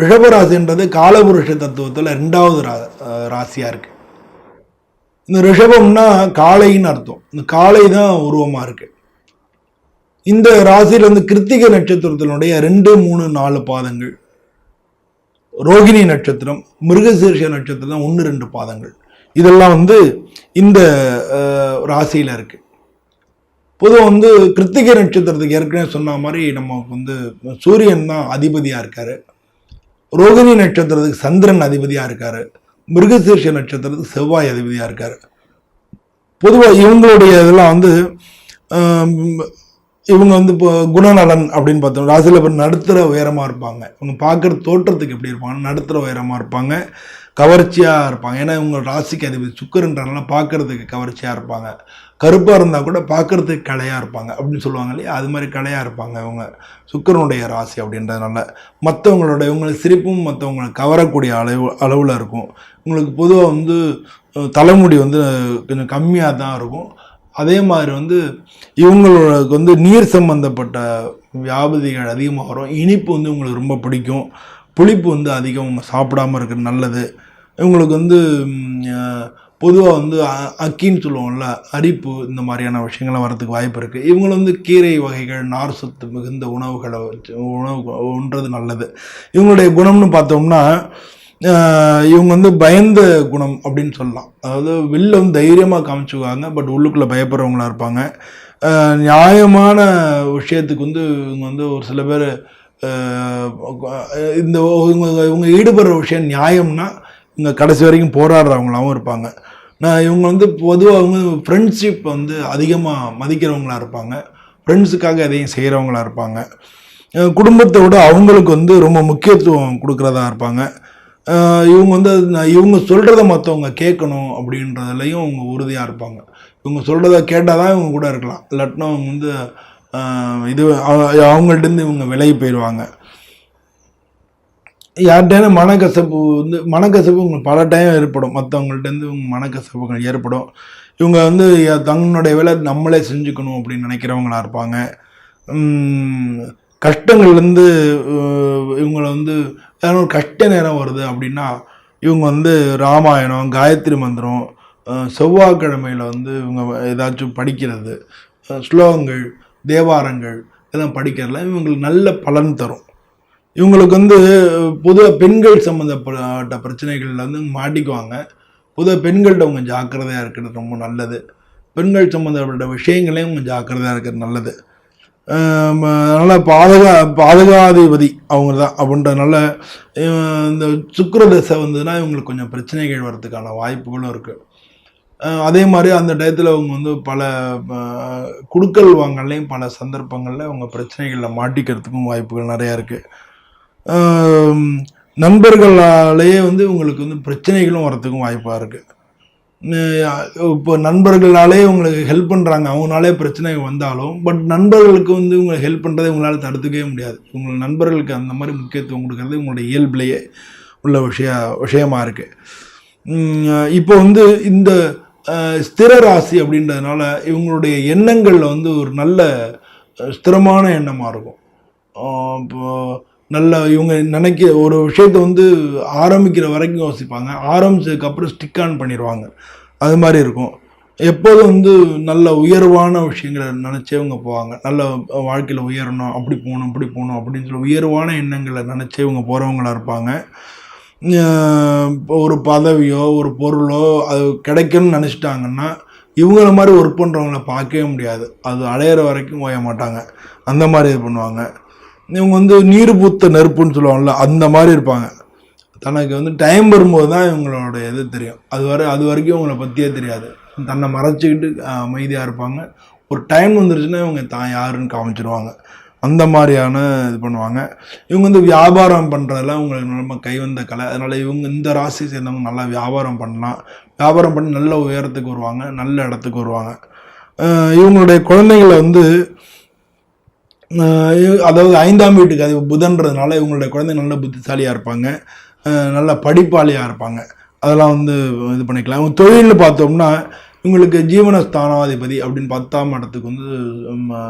ரிஷபராசின்றது காலபுருஷ தத்துவத்தில் ரெண்டாவது ரா ராசியாக இருக்குது இந்த ரிஷபம்னா காளைன்னு அர்த்தம். இந்த காளை தான் உருவமாக இருக்குது இந்த ராசியில் வந்து கிருத்திகை நட்சத்திரத்தினுடைய ரெண்டு மூணு நாலு பாதங்கள். ரோகிணி நட்சத்திரம் மிருகசீர்ஷ நட்சத்திரம் ஒன்று ரெண்டு பாதங்கள். இதெல்லாம் வந்து இந்த ராசியில் இருக்குது பொதுவாக வந்து கிருத்திகை நட்சத்திரத்துக்கு ஏற்கனவே சொன்ன மாதிரி நமக்கு வந்து சூரியன் தான் அதிபதியாக இருக்கார். ரோகிணி நட்சத்திரத்துக்கு சந்திரன் அதிபதியாக இருக்கார். மிருகசீர்ஷ நட்சத்திரத்துக்கு செவ்வாய் அதிபதியாக இருக்கார். பொதுவாக இவங்களுடைய இதெல்லாம் வந்து இவங்க வந்து இப்போ குணநலன் அப்படின்னு பார்த்தோம். ராசியில் இப்போ நடுத்தர உயரமாக இருப்பாங்க. இவங்க பார்க்குற தோற்றத்துக்கு எப்படி இருப்பாங்க? நடுத்தர உயரமாக இருப்பாங்க. கவர்ச்சியாக இருப்பாங்க. ஏன்னா இவங்க ராசிக்கு அதிபதி சுக்கரன்றனால பார்க்கறதுக்கு கவர்ச்சியாக இருப்பாங்க. கருப்பாக இருந்தால் கூட பார்க்கறதுக்கு கலையாக இருப்பாங்க அப்படின்னு சொல்லுவாங்க இல்லையா? அது மாதிரி கலையாக இருப்பாங்க இவங்க சுக்கரனுடைய ராசி அப்படின்றதுனால மற்றவங்களோட இவங்களுக்கு சிரிப்பும் மற்றவங்களை கவரக்கூடிய அளவு அளவில் இருக்கும். உங்களுக்கு பொதுவாக வந்து தலைமுடி வந்து கொஞ்சம் கம்மியாக தான் இருக்கும். அதே மாதிரி வந்து இவங்களுக்கு வந்து நீர் சம்பந்தப்பட்ட வியாபதிகள் அதிகமாக வரும். இனிப்பு வந்து உங்களுக்கு ரொம்ப பிடிக்கும். புளிப்பு வந்து அதிகம் சாப்பிடாமல் சாப்பிடாம இருக்கிறது நல்லது. இவங்களுக்கு வந்து பொதுவாக வந்து அ- அக்கின்னு சொல்லுவோம்ல அரிப்பு இந்த மாதிரியான விஷயங்கள்லாம் வரதுக்கு வாய்ப்பு இருக்குது இவங்க வந்து கீரை வகைகள் நார் சத்து மிகுந்த உணவுகளை வச்சு உணவு உண்றது நல்லது. இவங்களுடைய குணம்னு பார்த்தோம்னா இவங்க வந்து பயந்த குணம் அப்படின்னு சொல்லலாம். அதாவது வெளில வந்து தைரியமாக காமிச்சுக்குவாங்க பட் உள்ளுக்குள்ளே பயப்படுறவங்களா இருப்பாங்க. நியாயமான விஷயத்துக்கு வந்து இவங்க வந்து ஒரு சில பேர் இந்த இவங்க இவங்க ஈடுபடுற விஷயம் நியாயம்னா இங்கே கடைசி வரைக்கும் போராடுறவங்களாவும் இருப்பாங்க. நான் இவங்க வந்து பொதுவாக அவங்க ஃப்ரெண்ட்ஷிப் வந்து அதிகமாக மதிக்கிறவங்களா இருப்பாங்க. ஃப்ரெண்ட்ஸுக்காக எதையும் செய்கிறவங்களா இருப்பாங்க. குடும்பத்தை விட அவங்களுக்கு வந்து ரொம்ப முக்கியத்துவம் கொடுக்குறதா இருப்பாங்க. இவங்க வந்து நான் இவங்க சொல்கிறத மற்றவங்க கேட்கணும் அப்படின்றதுலையும் அவங்க உறுதியாக இருப்பாங்க. இவங்க சொல்கிறத கேட்டால் தான் இவங்க கூட இருக்கலாம். இல்லாட்டினா அவங்க வந்து இது அவங்கள்ட்டேருந்து இவங்க விலகி போயிடுவாங்க யார்கிட்டேன்னு மனக்கசப்பு வந்து மனக்கசப்பு உங்களுக்கு பல டைம் ஏற்படும். மற்றவங்கள்ட்டேருந்து இவங்க மனக்கசப்புகள் ஏற்படும். இவங்க வந்து தங்களுடைய வேலை நம்மளே செஞ்சுக்கணும் அப்படின்னு நினைக்கிறவங்களா இருப்பாங்க. கஷ்டங்கள்லேருந்து இவங்களை இவங்கள வந்து ஏதாவது ஒரு கஷ்ட நேரம் வருது அப்படின்னா இவங்க வந்து ராமாயணம் காயத்ரி மந்திரம் செவ்வாய்க்கிழமையில் வந்து இவங்க ஏதாச்சும் படிக்கிறது ஸ்லோகங்கள் தேவாரங்கள் இதெல்லாம் படிக்கிறதுல இவங்களுக்கு நல்ல பலன் தரும். இவங்களுக்கு வந்து பொதுவாக பெண்கள் சம்மந்தப்பட்ட பிரச்சனைகள்ல வந்து மாட்டிக்குவாங்க. பொதுவாக பெண்கள்கிட்ட அவங்க ஜாக்கிரதையாக இருக்கிறது ரொம்ப நல்லது. பெண்கள் சம்மந்தப்பட்ட விஷயங்களையும் அவங்க ஜாக்கிரதையாக இருக்கிறது நல்லது. அதனால் பாதுகா பாதகா பாதகாதிபதி அவங்க தான் அப்படின்றதுனால இந்த சுக்கர தசை வந்ததுன்னா இவங்களுக்கு கொஞ்சம் பிரச்சனைகள் வர்றதுக்கான வாய்ப்புகளும் இருக்குது அதே மாதிரி அந்த டயத்தில் அவங்க வந்து பல கொடுக்கல் குடுக்கல் வாங்கலையும் பல சந்தர்ப்பங்களில் அவங்க பிரச்சனைகளில் மாட்டிக்கிறதுக்கும் வாய்ப்புகள் நிறையா இருக்குது நண்பர்களாலேயே வந்து உங்களுக்கு வந்து பிரச்சனைகளும் வரத்துக்கும் வாய்ப்பாக இருக்குது இப்போ நண்பர்களாலே உங்களுக்கு ஹெல்ப் பண்ணுறாங்க அவங்களாலே பிரச்சனை வந்தாலும் பட் நண்பர்களுக்கு வந்து உங்களை ஹெல்ப் பண்ணுறதை உங்களால் தடுத்துக்கவே முடியாது. உங்கள் நண்பர்களுக்கு அந்த மாதிரி முக்கியத்துவம் கொடுக்கறது உங்களுடைய இயல்பிலேயே உள்ள விஷய விஷயமா இருக்குது இப்போ வந்து இந்த ஸ்திர ராசி அப்படின்றதுனால இவங்களுடைய எண்ணங்களில் வந்து ஒரு நல்ல ஸ்திரமான எண்ணமாக இருக்கும். இப்போ நல்ல இவங்க நினைக்க ஒரு விஷயத்தை வந்து ஆரம்பிக்கிற வரைக்கும் யோசிப்பாங்க. ஆரம்பிச்சதுக்கப்புறம் ஸ்டிக் ஆன் பண்ணிடுவாங்க அது மாதிரி இருக்கும். எப்போதும் வந்து நல்ல உயர்வான விஷயங்களை நினச்சே இவங்க போவாங்க. நல்ல வாழ்க்கையில் உயரணும் அப்படி போகணும் இப்படி போகணும் அப்படின்னு சொல்லி உயர்வான எண்ணங்களை நினச்சே இவங்க போகிறவங்களா இருப்பாங்க. ஒரு பதவியோ ஒரு பொருளோ அது கிடைக்கணும்னு நினச்சிட்டாங்கன்னா இவங்கள மாதிரி ஒர்க் பண்ணுறவங்கள பார்க்கவே முடியாது. அது அலையிற வரைக்கும் ஓய மாட்டாங்க. அந்த மாதிரி இது பண்ணுவாங்க. இவங்க வந்து நீர் பூத்த நெருப்புன்னு சொல்லுவாங்கல்ல அந்த மாதிரி இருப்பாங்க. தனக்கு வந்து டைம் வரும்போது தான் இவங்களோட இது தெரியும். அது வரை அது வரைக்கும் இவங்களை பற்றியே தெரியாது. தன்னை மறைச்சிக்கிட்டு அமைதியாக இருப்பாங்க. ஒரு டைம் வந்துருச்சுன்னா இவங்க தான் யாருன்னு காமிச்சிருவாங்க. அந்த மாதிரியான இது பண்ணுவாங்க. இவங்க வந்து வியாபாரம் பண்ணுறதெல்லாம் உங்களுக்கு நம்ம கைவந்த கலை. அதனால் இவங்க இந்த ராசி சேர்ந்தவங்க நல்லா வியாபாரம் பண்ணலாம். வியாபாரம் பண்ணி நல்ல உயரத்துக்கு வருவாங்க நல்ல இடத்துக்கு வருவாங்க. இவங்களுடைய குழந்தைங்களை வந்து அதாவது ஐந்தாம் வீட்டுக்கு அது புதன்றதுனால இவங்களுடைய குழந்தை நல்ல புத்திசாலியாக இருப்பாங்க. நல்ல படிப்பாளியாக இருப்பாங்க. அதெல்லாம் வந்து இது பண்ணிக்கலாம். இவங்க தொழில்னு பார்த்தோம்னா இவங்களுக்கு ஜீவனஸ்தானாதிபதி அப்படின்னு பத்தாம் இடத்துக்கு வந்து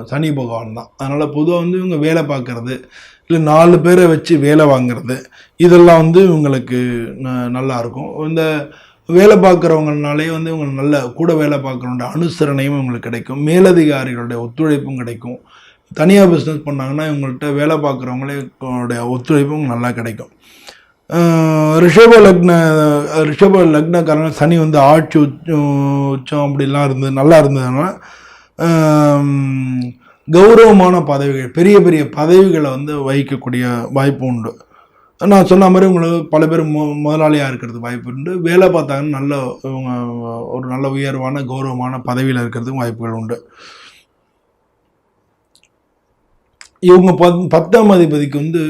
சனி பகவான் தான். அதனால் பொதுவாக வந்து இவங்க வேலை பார்க்குறது இல்லை நாலு பேரை வச்சு வேலை வாங்குறது இதெல்லாம் வந்து இவங்களுக்கு ந- இந்த வேலை பார்க்குறவங்கனாலே வந்து இவங்க நல்ல கூட வேலை பார்க்குறவங்களோட அனுசரணையும் இவங்களுக்கு கிடைக்கும். மேலதிகாரிகளுடைய ஒத்துழைப்பும் கிடைக்கும். தனியாக பிஸ்னஸ் பண்ணாங்கன்னா இவங்கள்ட்ட வேலை பார்க்குறவங்களே ஒத்துழைப்பும் நல்லா கிடைக்கும். ரிஷப லக்ன ரிஷப லக்னக்காரங்க சனி வந்து ஆட்சி உச்சம் அப்படிலாம் இருந்தது நல்லா இருந்ததுன்னா கௌரவமான பதவிகள் பெரிய பெரிய பதவிகளை வந்து வகிக்கக்கூடிய வாய்ப்பு உண்டு. நான் சொன்ன மாதிரி உங்களுக்கு பல பேர் மு முதலாளியாக இருக்கிறது வாய்ப்பு உண்டு. வேலை பார்த்தாங்கன்னா நல்ல இவங்க ஒரு நல்ல உயர்வான கௌரவமான பதவியில் இருக்கிறதுக்கும் வாய்ப்புகள் உண்டு. இவங்க பத் பத்தாம் அதிபதிக்கு வந்து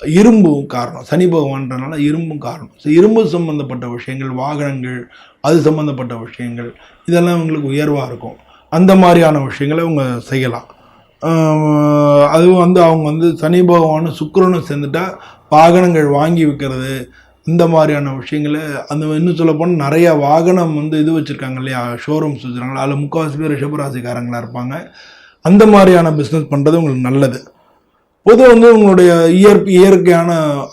இரும்பும் காரணம். சனி பகவான்றனால இரும்பும் காரணம். ஸோ இரும்பு சம்பந்தப்பட்ட விஷயங்கள் வாகனங்கள் அது சம்மந்தப்பட்ட விஷயங்கள் இதெல்லாம் இவங்களுக்கு உயர்வாக இருக்கும். அந்த மாதிரியான விஷயங்களை இவங்க செய்யலாம். அதுவும் வந்து அவங்க வந்து சனி பகவானும் சுக்கரனும் சேர்ந்துட்டா வாகனங்கள் வாங்கி விற்கிறது இந்த மாதிரியான விஷயங்களை அந்த இன்னும் சொல்லப்போனால் நிறைய வாகனம் வந்து இது வச்சுருக்காங்க இல்லையா? ஷோரூம்ஸ் வச்சுருக்காங்களா அதில் முக்கால்வாசி பேர் ரிஷபராசிக்காரங்களாக இருப்பாங்க. அந்த மாதிரியான பிஸ்னஸ் பண்ணுறது உங்களுக்கு நல்லது. பொது வந்து உங்களுடைய இயற்கை இயற்கையான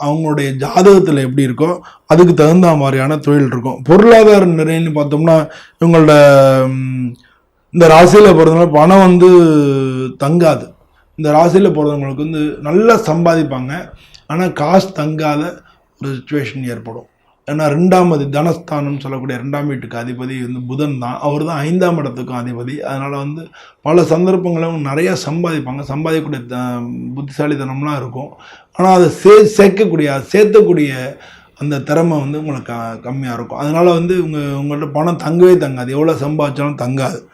அவங்களுடைய ஜாதகத்தில் எப்படி இருக்கோ அதுக்கு தகுந்த மாதிரியான தொழில் இருக்கும். பொருளாதார நிறைன்னு பார்த்தோம்னா இவங்களோட இந்த ராசியில் பிறந்தவங்க பணம் வந்து தங்காது. இந்த ராசியில் பிறந்தவங்களுக்கு வந்து நல்லா சம்பாதிப்பாங்க. ஆனால் காசு தங்காத ஒரு சுச்சுவேஷன் ஏற்படும். ஏன்னா ரெண்டாம் அதி தனஸ்தானம் சொல்லக்கூடிய ரெண்டாம் வீட்டுக்கு அதிபதி வந்து புதன் தான். அவர் தான் ஐந்தாம் இடத்துக்கும் அதிபதி. அதனால் வந்து பல சந்தர்ப்பங்களும் நிறையா சம்பாதிப்பாங்க. சம்பாதிக்கக்கூடிய த- புத்திசாலித்தனம்லாம் இருக்கும். ஆனால் அதை சே சேர்க்கக்கூடிய அதை சேர்த்தக்கூடிய அந்த திறமை வந்து உங்களுக்கு க கம்மியாக இருக்கும். அதனால் வந்து உங்கள் உங்கள்கிட்ட பணம் தங்கவே தங்காது. எவ்வளோ சம்பாதிச்சாலும் தங்காது.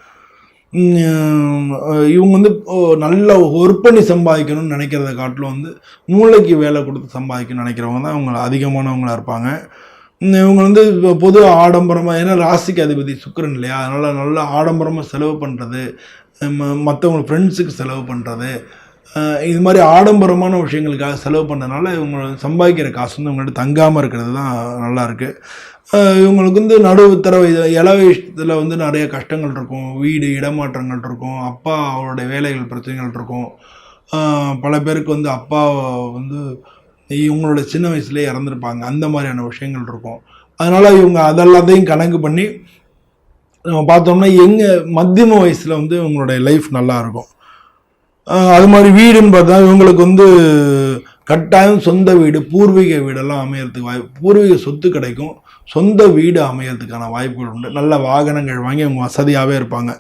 இவங்க வந்து நல்ல ஒர்க் பண்ணி சம்பாதிக்கணும்னு நினைக்கிறத காட்டிலும் வந்து மூளைக்கு வேலை கொடுத்து சம்பாதிக்கணும்னு நினைக்கிறவங்க தான் அவங்க அதிகமானவங்களா இருப்பாங்க. இவங்க வந்து இப்போ பொது ஆடம்பரமாக ஏன்னா ராசிக்கு அதிபதி சுக்கரன் இல்லையா? அதனால் நல்லா ஆடம்பரமாக செலவு பண்ணுறது மற்றவங்க ஃப்ரெண்ட்ஸுக்கு செலவு பண்ணுறது இது மாதிரி ஆடம்பரமான விஷயங்களுக்காக செலவு பண்ணுறதுனால இவங்க சம்பாதிக்கிற காசு வந்து இவங்கள்ட்ட தங்காமல் இருக்கிறது தான் நல்லாயிருக்கு இவங்களுக்கு வந்து நடுத்தர வயது இள வந்து நிறைய கஷ்டங்கள் இருக்கும். வீடு இடமாற்றங்கள் இருக்கும். அப்பா அவருடைய வேலைகள் பிரச்சனைகள் இருக்கும். பல பேருக்கு வந்து அப்பா வந்து இவங்களோட சின்ன வயசுலேயே இறந்துருப்பாங்க. அந்த மாதிரியான விஷயங்கள் இருக்கும். அதனால் இவங்க அதெல்லாத்தையும் கணக்கு பண்ணி நம்ம பார்த்தோம்னா எங்கள் மத்தியம வயசில் வந்து இவங்களுடைய லைஃப் நல்லா இருக்கும் அது மாதிரி வீடுன்னு பார்த்தா இவங்களுக்கு வந்து கட்டாயம் சொந்த வீடு பூர்வீக வீடெல்லாம் அமையறதுக்கு வாய்ப்பு பூர்வீக சொத்து கிடைக்கும். சொந்த வீடு அமையறதுக்கான வாய்ப்புகள் உண்டு. நல்ல வாகனங்கள் வாங்கி அவங்க வசதியாகவே இருப்பாங்க.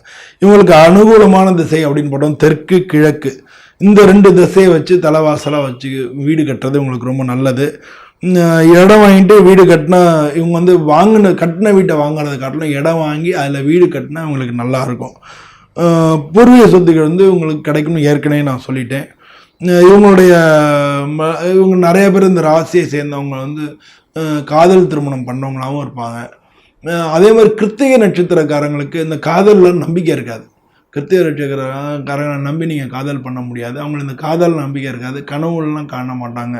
இவங்களுக்கு அனுகூலமான திசை அப்படின்னு போட்டோம். தெற்கு கிழக்கு. இந்த ரெண்டு திசையை வச்சு தலைவாசலாக வச்சு வீடு கட்டுறது இவங்களுக்கு ரொம்ப நல்லது. இடம் வாங்கிட்டு வீடு கட்டினா இவங்க வந்து வாங்கின கட்டின வீட்டை வாங்குறதை காட்டிலும் இடம் வாங்கி அதில் வீடு கட்டினா இவங்களுக்கு நல்லாயிருக்கும் பூர்வீக சொத்துக்கள் வந்து உங்களுக்கு கிடைக்கும்னு ஏற்கனவே நான் சொல்லிட்டேன். இவங்களுடைய ம- இவங்க நிறைய பேர் இந்த ராசியை சேர்ந்தவங்க வந்து காதல் திருமணம் பண்ணவங்களாகவும் இருப்பாங்க. அதே மாதிரி கிருத்திகை நட்சத்திரக்காரங்களுக்கு இந்த காதலில் நம்பிக்கை இருக்காது. கிருத்திகை நட்சத்திரக்காரங்களை நம்பி நீங்கள் காதல் பண்ண முடியாது. அவங்களுக்கு இந்த காதல் நம்பிக்கை இருக்காது. கனவுலாம் காண மாட்டாங்க.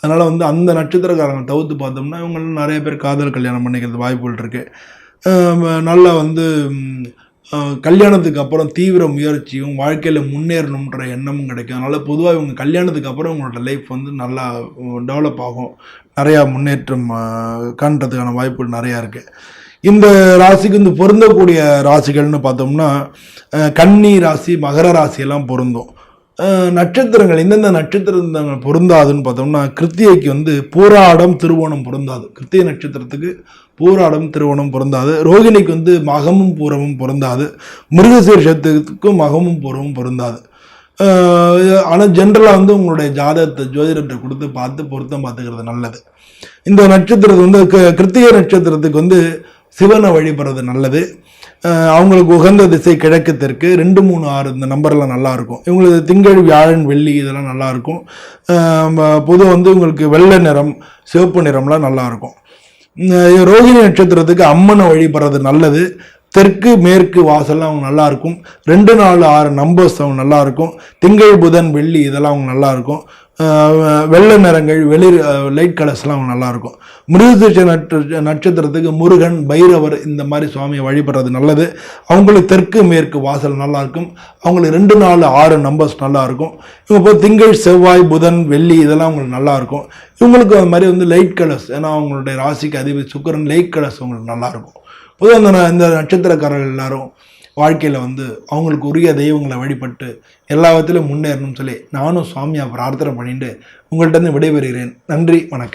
அதனால் வந்து அந்த நட்சத்திரக்காரங்களை தவிர்த்து பார்த்தோம்னா இவங்களும் நிறைய பேர் காதல் கல்யாணம் பண்ணிக்கிறது வாய்ப்புகள் இருக்குது நல்லா வந்து கல்யாணத்துக்கு அப்புறம் தீவிர முயற்சியும் வாழ்க்கையில் முன்னேறணுன்ற எண்ணமும் கிடைக்கும். அதனால் பொதுவாக இவங்க கல்யாணத்துக்கு அப்புறம் இவங்களோட லைஃப் வந்து நல்லா டெவலப் ஆகும். நிறையா முன்னேற்றம் காண்றதுக்கான வாய்ப்புகள் நிறையா இருக்குது இந்த ராசிக்கு வந்து பொருந்தக்கூடிய ராசிகள்னு பார்த்தோம்னா கன்னி ராசி மகர ராசியெல்லாம் பொருந்தும். நட்சத்திரங்கள் எந்தெந்த நட்சத்திரங்கள் பொருந்தாதுன்னு பார்த்தோம்னா கிருத்திகைக்கு வந்து பூராடம் திருவோணம் பொருந்தாது. கிருத்திகை நட்சத்திரத்துக்கு பூராடம் திருவோணம் பொருந்தாது. ரோகிணிக்கு வந்து மகமும் பூரமும் பொருந்தாது. மிருகசீர்ஷத்துக்கும் மகமும் பூரமும் பொருந்தாது. ஆனால் ஜென்ரலாக வந்து உங்களுடைய ஜாதகத்தை ஜோதிடத்தை கொடுத்து பார்த்து பொருத்தம் பார்த்துக்கிறது நல்லது. இந்த நட்சத்திரத்தை வந்து க- கிருத்திகை நட்சத்திரத்துக்கு வந்து சிவனை வழிபடுறது நல்லது. அவங்களுக்கு உகந்த திசை கிழக்கு தெற்கு ரெண்டு மூணு ஆறு இந்த நம்பர்லாம் நல்லாயிருக்கும் இவங்களுக்கு திங்கள் வியாழன் வெள்ளி இதெல்லாம் நல்லாயிருக்கும் பொதுவாக வந்து உங்களுக்கு வெள்ளை நிறம் சிவப்பு நிறம்லாம் நல்லாயிருக்கும் ரோகிணி நட்சத்திரத்துக்கு அம்மனை வழிபடுறது நல்லது. தெற்கு மேற்கு வாசல்லாம் அவங்க நல்லாயிருக்கும் ரெண்டு நாலு ஆறு நம்பர்ஸ் அவங்க நல்லாயிருக்கும் திங்கள் புதன் வெள்ளி இதெல்லாம் அவங்க நல்லாயிருக்கும் வெள்ளை நிறங்கள் வெளிர் லைட் கலர்ஸ்லாம் அவங்க நல்லாயிருக்கும். மிருகசீர்ஷ நட்ச நட்சத்திரத்துக்கு முருகன் பைரவர் இந்த மாதிரி சுவாமியை வழிபடுறது நல்லது. அவங்களுக்கு தெற்கு மேற்கு வாசல் நல்லாயிருக்கும். அவங்களுக்கு ரெண்டு நாலு ஆறு நம்பர்ஸ் நல்லாயிருக்கும். இவங்க இப்போ திங்கள் செவ்வாய் புதன் வெள்ளி இதெல்லாம் அவங்களுக்கு நல்லாயிருக்கும். இவங்களுக்கு அது மாதிரி வந்து லைட் கலர்ஸ் ஏன்னா அவங்களுடைய ராசிக்கு அதிபதி சுக்கரன் லைட் கலர்ஸ் அவங்களுக்கு நல்லாயிருக்கும். பொதுவாக இந்த நட்சத்திரக்காரர்கள் எல்லாரும் வாழ்க்கையில் வந்து அவங்களுக்கு உரிய தெய்வங்களை வழிபட்டு எல்லா விதத்திலும் முன்னேறணும்னு சொல்லி நானும் சுவாமியாக பிரார்த்தனை பண்ணிட்டு உங்கள்கிட்ட இருந்து விடைபெறுகிறேன். நன்றி வணக்கம்.